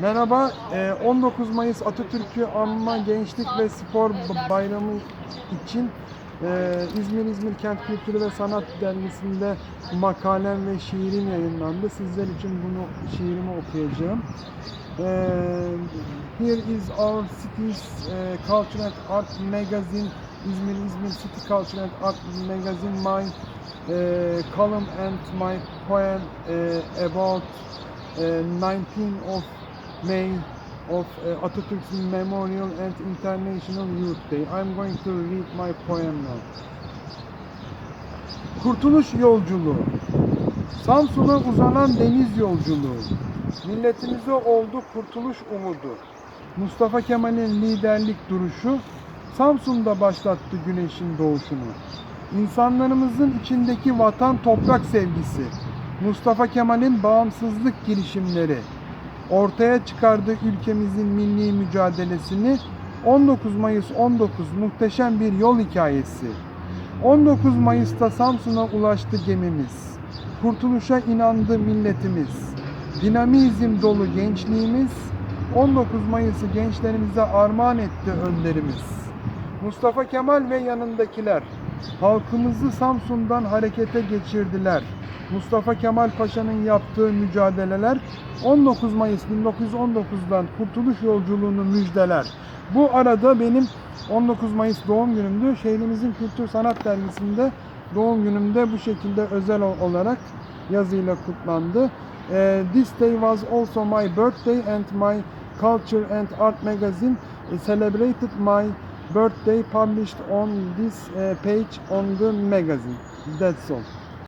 Merhaba, e, 19 Mayıs Atatürk'ü Anma Gençlik ve Spor Bayramı için e, İzmir İzmir Kent Kültürü ve Sanat Dergisi'nde makalem ve şiirim yayınlandı. Sizler için bunu şiirimi okuyacağım. E, here is our city's e, Culture and Art Magazine, İzmir İzmir City Culture and Art Magazine, my e, column and my poem e, about uh, 19 of May of uh, Atatürk's Memorial and International Youth Day. I'm going to read my poem now. Kurtuluş Yolculuğu Samsun'a uzanan deniz yolculuğu Milletimize oldu kurtuluş umudu Mustafa Kemal'in liderlik duruşu Samsun'da başlattı güneşin doğuşunu İnsanlarımızın içindeki vatan toprak sevgisi Mustafa Kemal'in bağımsızlık girişimleri ortaya çıkardı ülkemizin milli mücadelesini 19 Mayıs 19 muhteşem bir yol hikayesi. 19 Mayıs'ta Samsun'a ulaştı gemimiz. Kurtuluşa inandı milletimiz. Dinamizm dolu gençliğimiz 19 Mayıs'ı gençlerimize armağan etti önderimiz. Mustafa Kemal ve yanındakiler halkımızı Samsun'dan harekete geçirdiler. Mustafa Kemal Paşa'nın yaptığı mücadeleler 19 Mayıs 1919'dan kurtuluş yolculuğunu müjdeler. Bu arada benim 19 Mayıs doğum günümdü. Şehrimizin Kültür Sanat Dergisi'nde doğum günümde bu şekilde özel ol- olarak yazıyla kutlandı. Eh, this day was also my birthday and my Culture and Art magazine eh, celebrated my birthday published on this eh, page on the magazine. That's all.